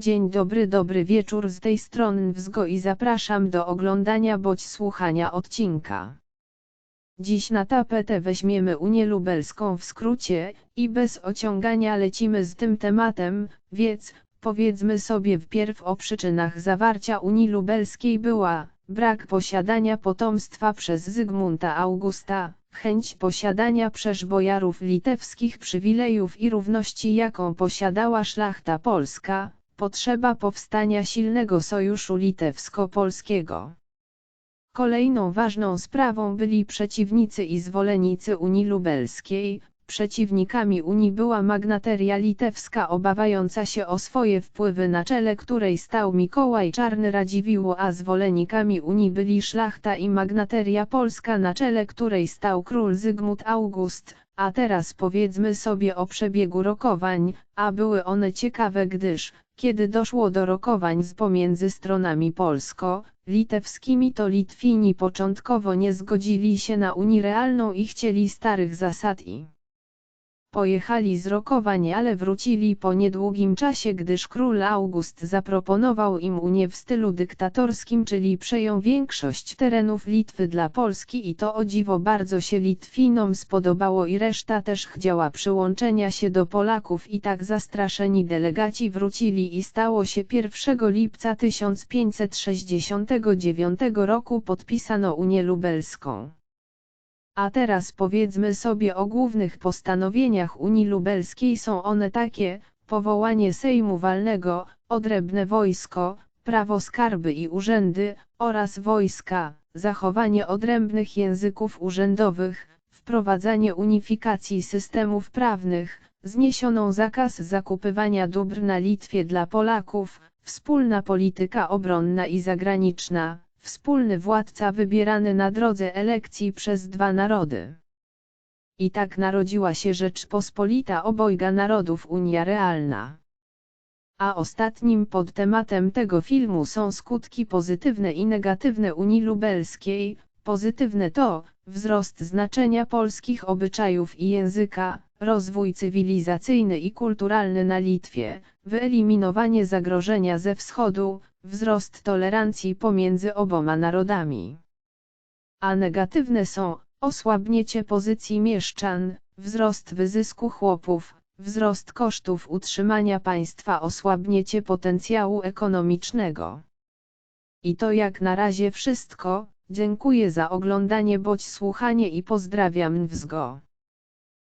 Dzień dobry, dobry wieczór z tej strony Wzgo i zapraszam do oglądania bądź słuchania odcinka. Dziś na tapetę weźmiemy Unię Lubelską w skrócie, i bez ociągania lecimy z tym tematem, więc, powiedzmy sobie wpierw o przyczynach zawarcia Unii Lubelskiej była, brak posiadania potomstwa przez Zygmunta Augusta, chęć posiadania przez bojarów litewskich przywilejów i równości jaką posiadała szlachta polska, potrzeba powstania silnego sojuszu litewsko-polskiego. Kolejną ważną sprawą byli przeciwnicy i zwolennicy Unii Lubelskiej. Przeciwnikami Unii była magnateria litewska obawiająca się o swoje wpływy na czele której stał Mikołaj Czarny Radziwiłł a zwolennikami Unii byli szlachta i magnateria polska na czele której stał król Zygmunt August, a teraz powiedzmy sobie o przebiegu rokowań, a były one ciekawe gdyż, kiedy doszło do rokowań z pomiędzy stronami polsko-litewskimi to Litwini początkowo nie zgodzili się na Unię realną i chcieli starych zasad i Pojechali z rokowań ale wrócili po niedługim czasie gdyż król August zaproponował im unię w stylu dyktatorskim czyli przejął większość terenów Litwy dla Polski i to o dziwo bardzo się Litwinom spodobało i reszta też chciała przyłączenia się do Polaków i tak zastraszeni delegaci wrócili i stało się 1 lipca 1569 roku podpisano Unię Lubelską. A teraz powiedzmy sobie o głównych postanowieniach Unii Lubelskiej. Są one takie, powołanie Sejmu Walnego, odrębne wojsko, prawo skarby i urzędy, oraz wojska, zachowanie odrębnych języków urzędowych, wprowadzanie unifikacji systemów prawnych, zniesioną zakaz zakupywania dóbr na Litwie dla Polaków, wspólna polityka obronna i zagraniczna, wspólny władca wybierany na drodze elekcji przez dwa narody. I tak narodziła się Rzeczpospolita obojga narodów Unia Realna. A ostatnim podtematem tego filmu są skutki pozytywne i negatywne Unii Lubelskiej. Pozytywne to wzrost znaczenia polskich obyczajów i języka, rozwój cywilizacyjny i kulturalny na Litwie, wyeliminowanie zagrożenia ze wschodu, wzrost tolerancji pomiędzy oboma narodami. A negatywne są osłabnięcie pozycji mieszczan, wzrost wyzysku chłopów, wzrost kosztów utrzymania państwa, osłabnięcie potencjału ekonomicznego. I to jak na razie wszystko, dziękuję za oglądanie bądź słuchanie i pozdrawiam Wzgo.